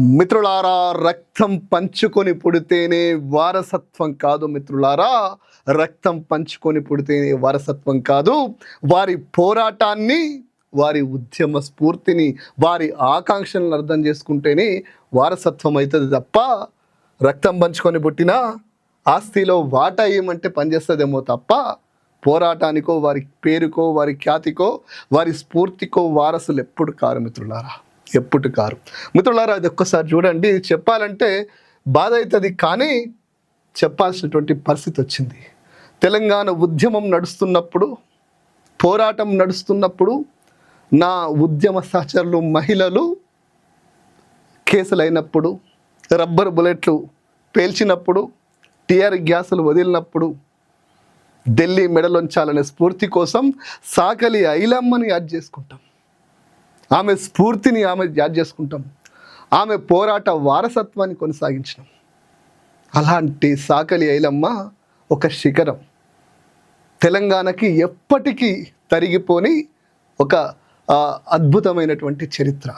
మిత్రులారా రక్తం పంచుకొని పుడితేనే వారసత్వం కాదు మిత్రులారా. రక్తం పంచుకొని పుడితేనే వారసత్వం కాదు. వారి పోరాటాన్ని వారి ఉద్యమ స్ఫూర్తిని వారి ఆకాంక్షలను అర్థం చేసుకుంటేనే వారసత్వం అవుతుంది తప్ప రక్తం పంచుకొని పుట్టినా ఆస్తిలో వాటా ఏమంటే పనిచేస్తుందేమో తప్ప పోరాటానికో వారి పేరుకో వారి ఖ్యాతికో వారి స్ఫూర్తికో వారసులు ఎప్పుడు కారు మిత్రులారా. ఎప్పుడు కారు. మిత్రులారా అది ఒక్కసారి చూడండి. చెప్పాలంటే బాధ అవుతుంది కానీ చెప్పాల్సినటువంటి పరిస్థితి వచ్చింది. తెలంగాణ ఉద్యమం నడుస్తున్నప్పుడు పోరాటం నడుస్తున్నప్పుడు నా ఉద్యమ సహచరులు మహిళలు కేసులైనప్పుడు రబ్బర్ బుల్లెట్లు పేల్చినప్పుడు టీఆర్ గ్యాసులు వదిలినప్పుడు ఢిల్లీ మెడలొంచాలనే స్ఫూర్తి కోసం సాకలి ఐలమ్మని యాద్ చేసుకుంటాం. ఆమె స్ఫూర్తిని ఆమె యాద్ చేసుకుంటాం. ఆమె పోరాట వారసత్వాన్ని కొనసాగించడం అలాంటి సాకలి ఐలమ్మ ఒక శిఖరం. తెలంగాణకి ఎప్పటికీ తరిగిపోని ఒక అద్భుతమైనటువంటి చరిత్ర.